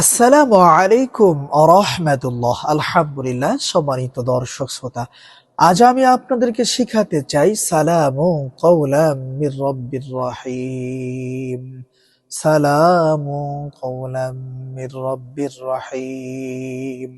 আসসালামু আলাইকুম আরহামতুল্লাহ আলহামদুলিল্লাহ, সম্মানিত দর্শক শ্রোতা, আজ আমি আপনাদেরকে শিখাতে চাই সালামু কৌলাম রব্বির রহিম। সালামু কৌলাম রব্বির রহিম।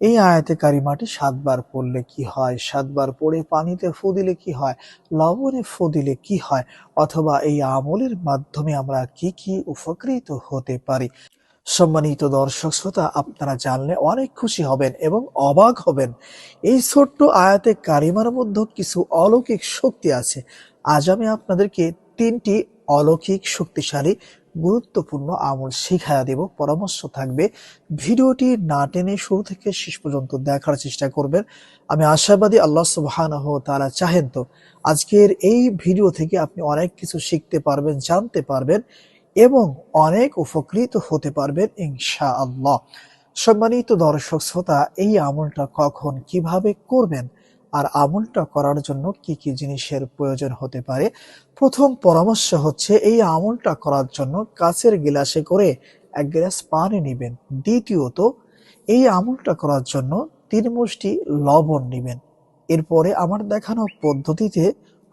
এই আয়াতে কারিমাটি সাতবার পড়লে কি হয়? সাতবার পড়ে পানিতে ফু দিলে কি হয়? লবণে ফু দিলে কি হয়? অথবা এই আমলের মাধ্যমে আমরা কি কি উপকৃত হতে পারি? সম্মানিত দর্শক শ্রোতা, আপনারা জানলে অনেক খুশি হবেন এবং অবাক হবেন। এই ছোট্ট আয়াতে কারিমার মধ্যে কিছু অলৌকিক শক্তি আছে। আজ আমি আপনাদেরকে তিনটি অলৌকিক শক্তিশালী, গুরুত্বপূর্ণ আমল শিখাইয়া দেব। পরামর্শ থাকবে, ভিডিওটি না টেনে শুরু থেকে শেষ পর্যন্ত দেখার চেষ্টা করবেন। আমি আশাবাদী আল্লাহ সুবহানাহ তারা চাহেন তো। আজকের এই ভিডিও থেকে আপনি অনেক কিছু শিখতে পারবেন, জানতে পারবেন। এবং অনেক উপকৃত হতে পারবেন ইনশা আল্লাহ সম্মানিত দর্শক শ্রোতা, এই আমলটা কখন কীভাবে করবেন আর আমলটা করার জন্য কি কি জিনিসের প্রয়োজন হতে পারে? প্রথম পরামর্শ হচ্ছে এই আমলটা করার জন্য কাচের গিলাসে করে এক গ্লাস পানি নেবেন। দ্বিতীয়ত, এই আমলটা করার জন্য তিন মুষ্টি লবণ নেবেন। এরপরে আমার দেখানো পদ্ধতিতে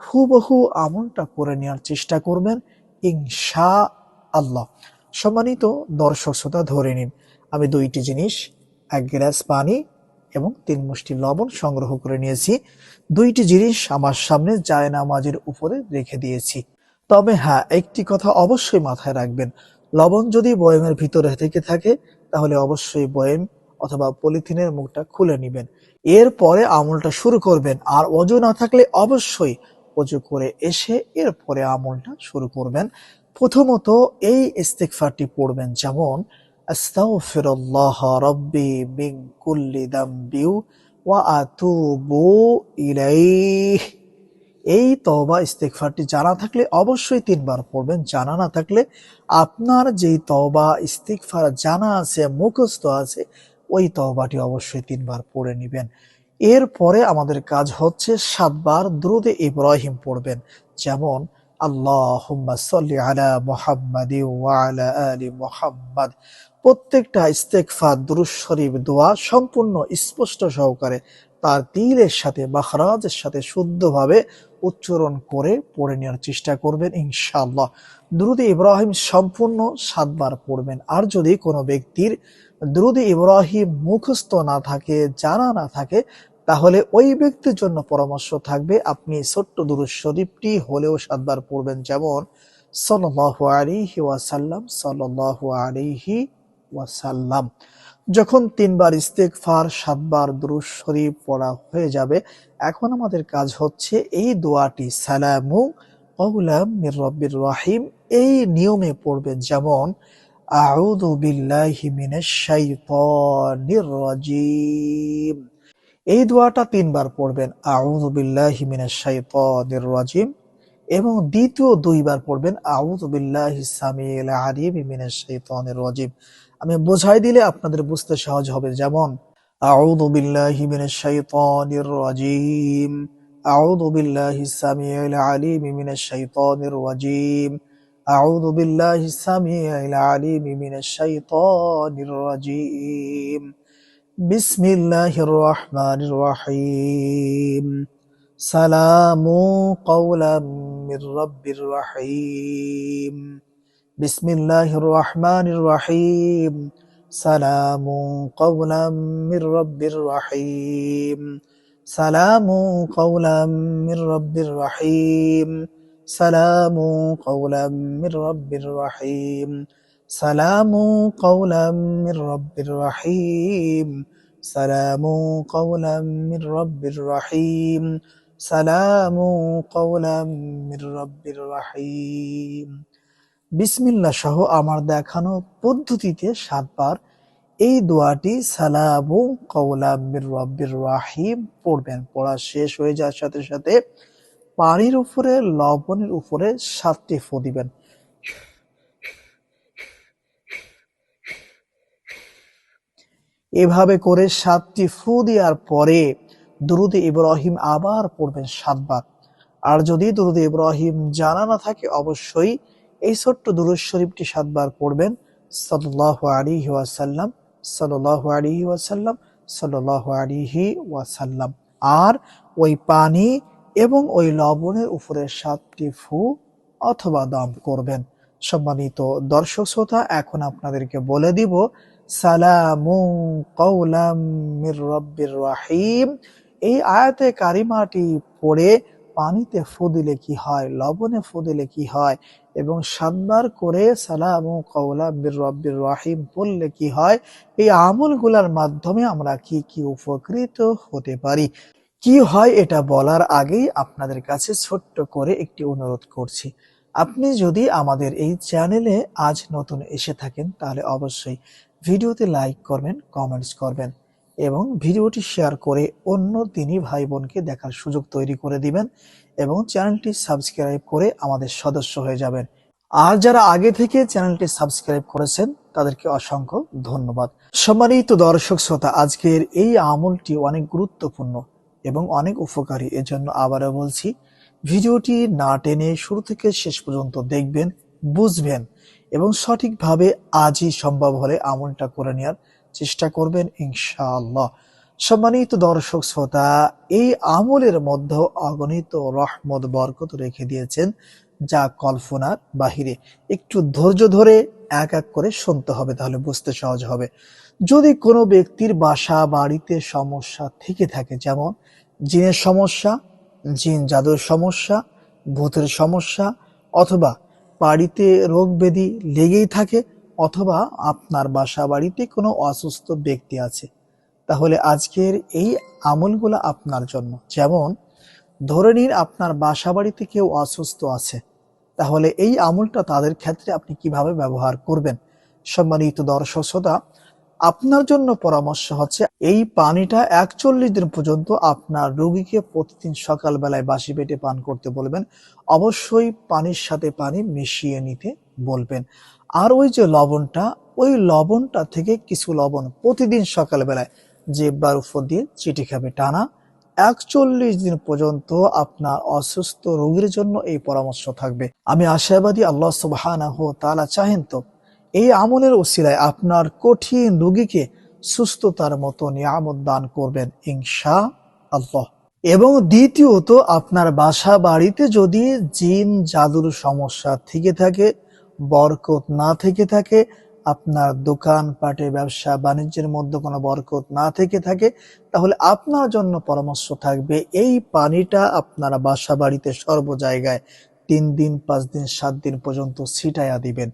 হুবহু আমলটা করে নেওয়ার চেষ্টা করবেন ইনশা আল্লাহ। সম্মানিত দর্শক শ্রোতা, ধরে নিন, আমি দুইটি জিনিস, এক গ্লাস পানি এবং তিন মুষ্টি লবণ সংগ্রহ করে নিয়েছি। দুইটি জিনিস আমার সামনে জায়নামাজের উপরে রেখে দিয়েছি। তবে হ্যাঁ একটি কথা অবশ্যই মাথায় রাখবেন। লবণ যদি বয়মের ভিতরে থেকে থাকে, তাহলে অবশ্যই বয়েম অথবা পলিথিনের মুখটা খুলে নেবেন। এরপরে আমলটা শুরু করবেন। আর অজু না থাকলে অবশ্যই অজু করে এসে এরপরে আমলটা শুরু করবেন। প্রথমত এই ইস্তেগফারটি পড়বেন যেমন মিন এই তওবা ইস্তেগফারটি জানা থাকলে অবশ্যই তিনবার পড়বেন, জানা না থাকলে আপনার যেই তওবা, ইস্তেগফার জানা আছে, মুখস্থ আছে, ওই তওবাটি অবশ্যই তিনবার পড়ে নেবেন। এরপরে আমাদের কাজ হচ্ছে সাতবার দ্রুদে ইব্রাহিম পড়বেন, যেমন আল্লাহুম্মা সাল্লি আলা মুহাম্মাদি ওয়া আলা মুহাম্মাদ। প্রত্যেকটা ইস্তেগফার, দুরূদ শরীফ, দোয়া সম্পূর্ণ স্পষ্ট সহকারে তার দিলের সাথে, মাখরাজের সাথে শুদ্ধভাবে উচ্চারণ করে পড়ে নেওয়ার চেষ্টা করবেন ইনশাআল্লাহ। দ্রুদ ইব্রাহিম সম্পূর্ণ সাতবার পড়বেন। আর যদি কোনো ব্যক্তির দ্রুদ ইব্রাহিম মুখস্থ না থাকে, জানা না থাকে তাহলে ওই ব্যক্তির জন্য পরামর্শ থাকবে, আপনি ছোট্ট দুরুদ শরীফটি হলেও সাতবার পড়বেন যেমন, সাল্লাল্লাহু আলাইহি ওয়াসাল্লাম, সাল্লাল্লাহু আলাইহি ওয়াসাল্লাম। যখন তিনবার ইস্তেগফার, সাতবার দুরুদ শরীফ পড়া হয়ে যাবে, এখন আমাদের কাজ হচ্ছে এই দোয়াটি, সালামু কওলাম মির রব্বির রহিম, এই নিয়মে পড়বেন যেমন, আউযু বিল্লাহি মিনাশ শাইতানির রাজিম। এই দোয়াটা তিনবার পড়বেন। আউযু বিল্লাহি মিনাশ শাইতানির রাজিম। এবং দ্বিতীয় দুইবার পড়বেন, আউযু বিল্লাহি সামিল রাজিম। আমি বোঝাই দিলে আপনাদের বুঝতে সহজ হবে। যেমন, আউযু বিল্লাহি মিনাশ শাইতানির রাজিম। আউযু বিল্লাহি সামিল আলিম রাজিম। আউযু বিল্লাহি সামিল আলিম মিনাশ শাইতানির রাজিম। بسم الله الرحمن الرحيم. سلام قولا من رب الرحيم. بسم الله الرحمن الرحيم. سلام قولا من رب الرحيم. سلام قولا من رب الرحيم. سلام قولا من رب الرحيم. সালামু কৌলাম রব্বির রহিম, সালামু কৌলাম রব্বির রহিম, সালামু কৌলাম রব্বির রহিম। বিসমিল্লা সহ আমার দেখানো পদ্ধতিতে সাতবার এই দোয়াটি সালামু কৌলাম্বির রব্বির রাহিম পড়বেন। পড়া শেষ হয়ে যাওয়ার সাথে সাথে পানির উপরে, লবণের উপরে সাতটি ফু দিবেন। এভাবে করে সাতটি ফু দেওয়ার পরে দুরুদে ইব্রাহিম আবার পড়বেন সাতবার। আর যদি দুরুদে ইব্রাহিম জানা না থাকে, অবশ্যই এই ছোট্ট দুরুদ শরীফটি সাতবার পড়বেন। সাল্লাহ আলিহি ওয়াসাল্লাম সাল্লাহ আলিহি ওয়াসাল্লাম সাল্লাহ আলিহি ওয়াসাল্লাম। আর ওই পানি এবং ওই লবণের উপরে সাতটি ফু অথবা দম করবেন। সম্মানিত দর্শক শ্রোতা, এখন আপনাদেরকে বলে দিব সালামু কৌলাম মির রব্বির এই আয়াতে কারিমাটি পড়ে পানিতে ফু কি হয়, লবণে ফু দিলে কি হয়, এবং সাতবার করে সালামু কৌলাম মির রব্বির রাহিম পড়লে কি হয়, এই আমলগুলার মাধ্যমে আমরা কি কি উপকৃত হতে পারি? কি হয় এটা বলার আগেই আপনাদের কাছে ছোট্ট করে একটি অনুরোধ করছি। আপনি যদি আমাদের এই চ্যানেলে আজ নতুন এসে থাকেন, তাহলে অবশ্যই ভিডিওতে লাইক করবেন কমেন্টস করবেন এবং ভিডিওটি শেয়ার করে অন্য তিনি ভাই বোনকে দেখার সুযোগ তৈরি করে দিবেন এবং চ্যানেলটি সাবস্ক্রাইব করে আমাদের সদস্য হয়ে যাবেন। আর যারা আগে থেকে চ্যানেলটি সাবস্ক্রাইব করেছেন, তাদেরকে অসংখ্য ধন্যবাদ। সম্মানিত দর্শক শ্রোতা, আজকের এই আমলটি অনেক গুরুত্বপূর্ণ এবং অনেক উপকারী, এজন্য আবারও বলছি, ভিডিওটি না টেনে শুরু থেকে শেষ পর্যন্ত দেখবেন, বুঝবেন। এবং সঠিকভাবে আজই সম্ভব হলে আমলটা করে নেওয়ার চেষ্টা করবেন ইনশাআল্লাহ। সম্মানিত দর্শক শ্রোতা, এই আমলের মধ্যে অগণিত রহমত, বরকত রেখে দিয়েছেন, যা কল্পনার বাহিরে। একটু ধৈর্য ধরে এক এক করে শুনতে হবে, তাহলে বুঝতে সহজ হবে। যদি কোনো ব্যক্তির বাসা বাড়িতে সমস্যা থেকে থাকে, যেমন জিনের সমস্যা, জিন জাদুর সমস্যা, ভূতের সমস্যা, অথবা বাড়িতে রোগ ব্যাধি লেগেই থাকে অথবা আপনার বাসা বাড়িতে কোনো অসুস্থ ব্যক্তি আছে। তাহলে আজকের এই আমলগুলো আপনার জন্য। যেমন, ধরে নিন আপনার বাসা বাড়িতে কেউ অসুস্থ আছে। তাহলে এই আমলটা তাদের ক্ষেত্রে আপনি কীভাবে ব্যবহার করবেন? সম্মানিত দর্শক শ্রোতা আপনার জন্য পরামর্শ হচ্ছে, এই পানিটা একচল্লিশ দিন পর্যন্ত আপনার রোগীকে প্রতিদিন সকালবেলায় বাসি পেটে পান করতে বলবেন। অবশ্যই পানির সাথে পানি মিশিয়ে নিতে বলবেন। আর ওই যে লবণটা, ওই লবণটা থেকে কিছু লবণ প্রতিদিন সকালবেলায় জেব্বার উপর দিয়ে চিঠি খাবে টানা। একচল্লিশ দিন পর্যন্ত আপনার অসুস্থ রোগীর জন্য এই পরামর্শ থাকবে। আমি আশাবাদী আল্লাহ তাআলা চাহেন তো এই আমলের ওসিলায় আপনার কঠিন রোগীকে সুস্থতার মতো নিয়ামত দান করবেন ইনশা আল্লাহ এবং দ্বিতীয়ত, আপনার বাসা বাড়িতে যদি জিন, জাদুর সমস্যা থেকে থাকে, বরকত না থেকে থাকে, আপনার দোকান পাটে ব্যবসা বাণিজ্যের মধ্যে কোনো বরকত না থেকে থাকে, তাহলে আপনার জন্য পরামর্শ থাকবে, এই পানিটা আপনার বাসা বাড়িতে সর্ব জায়গায় তিন দিন, পাঁচ দিন, সাত দিন পর্যন্ত ছিটাইয়া দিবেন।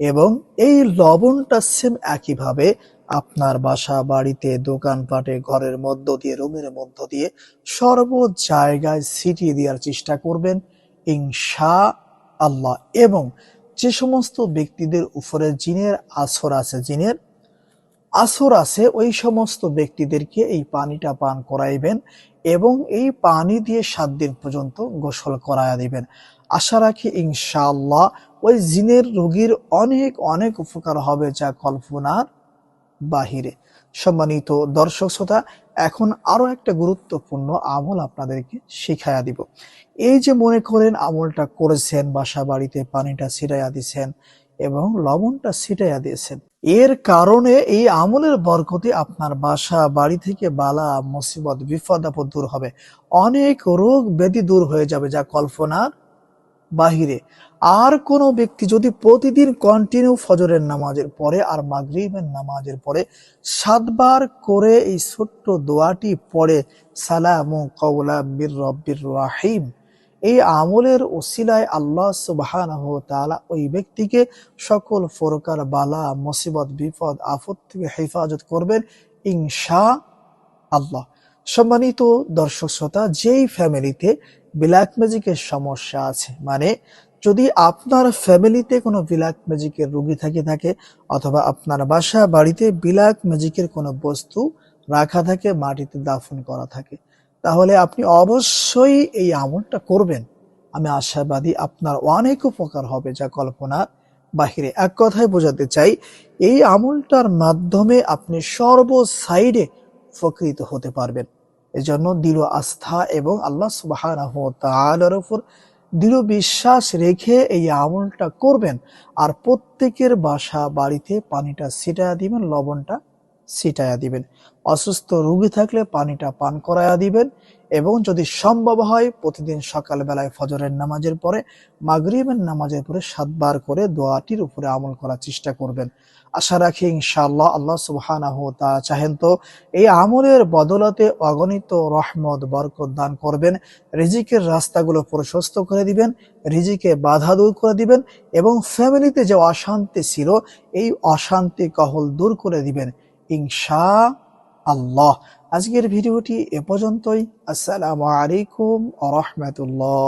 এবং এই লবণটা সেম একইভাবে আপনার বাসা বাড়িতে, দোকানপাটে, ঘরের মধ্য দিয়ে, রুমের মধ্য দিয়ে সর্ব জায়গায় ছিটিয়ে দেওয়ার চেষ্টা করবেন। ইনশা আল্লাহ এবং যে সমস্ত ব্যক্তিদের উপরে জিনের আসর আছে, জিনের আসর আছে, ওই সমস্ত ব্যক্তিদেরকে এই পানিটা পান করাইবেন এবং এই পানি দিয়ে সাত দিন পর্যন্ত গোসল করায়া দিবেন। আশা রাখি ইনশাআল্লাহ ওই জিনের রোগীর অনেক অনেক উপকার হবে যা কল্পনার বাহিরে। সম্মানিত দর্শক শ্রোতা, এখন আরও একটা গুরুত্বপূর্ণ আমল আপনাদেরকে শিখাইয়া দিব। এই যে মনে করেন আমলটা করেছেন, বাসা বাড়িতে পানিটা ছিটাইয়া দিছেন এবং লবণটা ছিটাইয়া দিয়েছেন, এর কারণে এই আমলের বরকতে আপনার বাসা বাড়ি থেকে বালা, মুসিবত, বিপদ আপদ দূর হবে। অনেক রোগ ব্যাধি দূর হয়ে যাবে যা কল্পনার বাহিরে। আর কোনো ব্যক্তি যদি প্রতিদিন কন্টিনিউ ফজরের নামাজের পরে আর মাগরিবের নামাজের পরে সাতবার করে এই ছোট্ট দোয়াটি পড়ে, সালামু কওলা বির রব্বির রাহিম। এই আমলের ওসিলায় আল্লাহ তাআলা ওই ব্যক্তিকে সকল প্রকার বালা, মুসিবত, বিপদ, আফত থেকে হেফাজত করবেন ইনশা আল্লাহ। সম্মানিত দর্শক শ্রোতা, যেই ফ্যামিলিতে ব্ল্যাক ম্যাজিকের সমস্যা আছে মানে যদি আপনার ফ্যামিলিতে কোনো ব্ল্যাক ম্যাজিকের রুগী থাকে থাকে অথবা আপনার বাসা বাড়িতে ব্ল্যাক ম্যাজিকের কোনো বস্তু রাখা থাকে, মাটিতে দাফন করা থাকে, তাহলে আপনি অবশ্যই এই আমলটা করবেন। আমি আশাবাদী আপনার অনেক উপকার হবে, যা কল্পনা বাহিরে। এক কথায় বোঝাতে চাই, এই আমলটার মাধ্যমে আপনি সর্ব সাইডে উপকৃত হতে পারবেন। এজন্য দৃঢ় আস্থা এবং আল্লাহ সুবাহ দৃঢ় বিশ্বাস রেখে এই আমলটা করবেন। আর প্রত্যেকের বাসা বাড়িতে পানিটা ছিটায়া দিবেন, লবণটা ছিটায়া দিবেন। অসুস্থ রুগী থাকলে পানিটা পান করায়া দিবেন। এবং যদি সম্ভব হয়, প্রতিদিন সকালবেলায় ফজরের নামাজের পরে, মাগরিবের নামাজের পরে সাতবার করে দোয়াটির উপরে আমল করার চেষ্টা করবেন। আশা রাখি ইনশাআল্লাহ আল্লাহ সুবহানাহু তাআলা চাহেন তো, এই আমলের বদলতে অগণিত রহমত, বরকত দান করবেন, রিজিকের রাস্তাগুলো প্রশস্ত করে দিবেন, রিজিকে বাধা দূর করে দিবেন এবং ফ্যামিলিতে যে অশান্তি ছিল, এই অশান্তি কহল দূর করে দিবেন। ইনশা আল্লাহ আজকের ভিডিওটি এ পর্যন্তই। আসসালামু আলাইকুম আ রহমতুল্লাহ।